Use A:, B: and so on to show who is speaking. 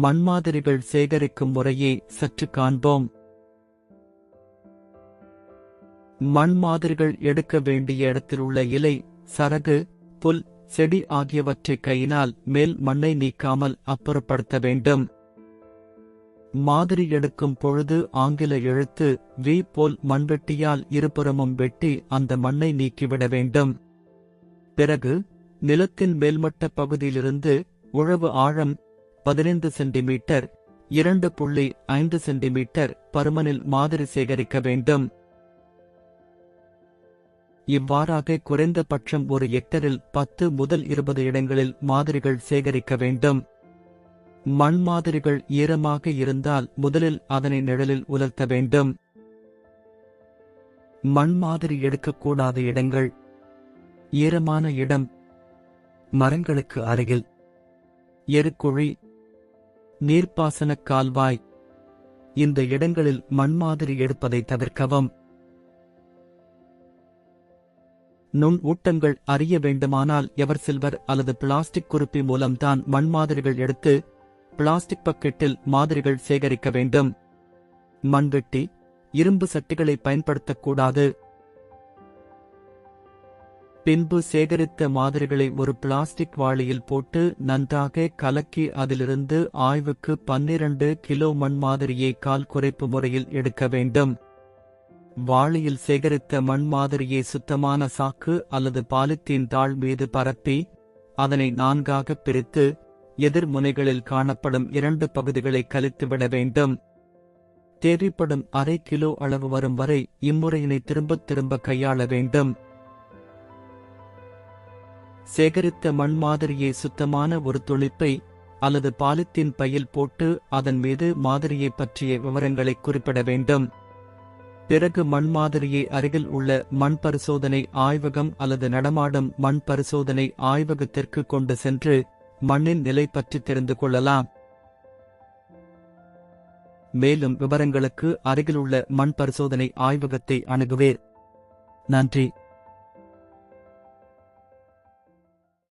A: மண்மாதிரிகள் சேகரிக்கும் முறையை சற்று காண்போம். மண் மாதிரிகள் எடுக்க வேண்டிய இடத்திலுள்ள இலை சரகு புல் செடி ஆகியவற்றை கையினால் மேல் மண்ணை நீக்காமல் அப்புறப்படுத்த வேண்டும். மாதிரி எடுக்கும் பொழுது ஆங்கில எழுத்து வி போல் மண்வெட்டியால் இருபுறமும் வெட்டி அந்த மண்ணை நீக்கிவிட வேண்டும். பிறகு நிலத்தின் மேல்மட்ட பகுதியிலிருந்து உழவு ஆழம் பதினைந்து சென்டிமீட்டர் இரண்டு புள்ளி ஐந்து சென்டிமீட்டர் பருமனில் மாதிரி சேகரிக்க வேண்டும். இவ்வாறாக குறைந்தபட்சம் ஒரு ஹெக்டரில் பத்து முதல் இருபது இடங்களில் மாதிரிகள் சேகரிக்க வேண்டும். மண் மாதிரிகள் ஈரமாக இருந்தால் முதலில் அதனை நிழலில் உலர்த்த வேண்டும். மண் மாதிரி எடுக்கக்கூடாத இடங்கள். ஈரமான இடம். மரங்களுக்கு அருகில். எருக்குழி. நீர்ப்பாசனக் கால்வாய். இந்த இடங்களில் மண் மாதிரி எடுப்பதை தவிர்க்கவும். நுண் ஊட்டங்கள் அறிய வேண்டுமானால் எவர் சில்வர் அல்லது பிளாஸ்டிக் குறிப்பி மூலம்தான் மண் மாதிரிகள் எடுத்து பிளாஸ்டிக் பக்கெட்டில் மாதிரிகள் சேகரிக்க வேண்டும். மண்வெட்டி இரும்பு சட்டிகளை பயன்படுத்தக்கூடாது பின்பு சேகரித்த மாதிரிகளை ஒரு பிளாஸ்டிக் வாளியில் போட்டு நன்றாக கலக்கி அதிலிருந்து ஆய்வுக்கு பன்னிரண்டு கிலோ மண் மாதிரியை கால் குறைப்பு முறையில் எடுக்க வேண்டும். வாளியில் சேகரித்த மண் மாதிரியை சுத்தமான சாக்கு அல்லது பாலித்தீன் தாள் மீது பரப்பி அதனை நான்காக பிரித்து எதிர் முனைகளில் காணப்படும் இரண்டு பகுதிகளை கழித்துவிட வேண்டும். தேவைப்படும் அரை கிலோ அளவு வரும் வரை இம்முறையினை திரும்பத் திரும்ப கையாள வேண்டும். சேகரித்த மண் மாதிரியை சுத்தமான ஒரு துளிப்பை அல்லது பாலித்தீன் பையில் போட்டு அதன் மீது மாதிரியை பற்றிய விவரங்களை குறிப்பிட வேண்டும். பிறகு மண் மாதிரியை அருகில் உள்ள மண் பரிசோதனை ஆய்வகம் அல்லது நடமாடும் மண் பரிசோதனை ஆய்வகத்திற்கு கொண்டு சென்று மண்ணின் நிலை பற்றி தெரிந்து கொள்ளலாம். மேலும் விவரங்களுக்கு அருகிலுள்ள மண் பரிசோதனை ஆய்வகத்தை அணுகுவேர். நன்றி.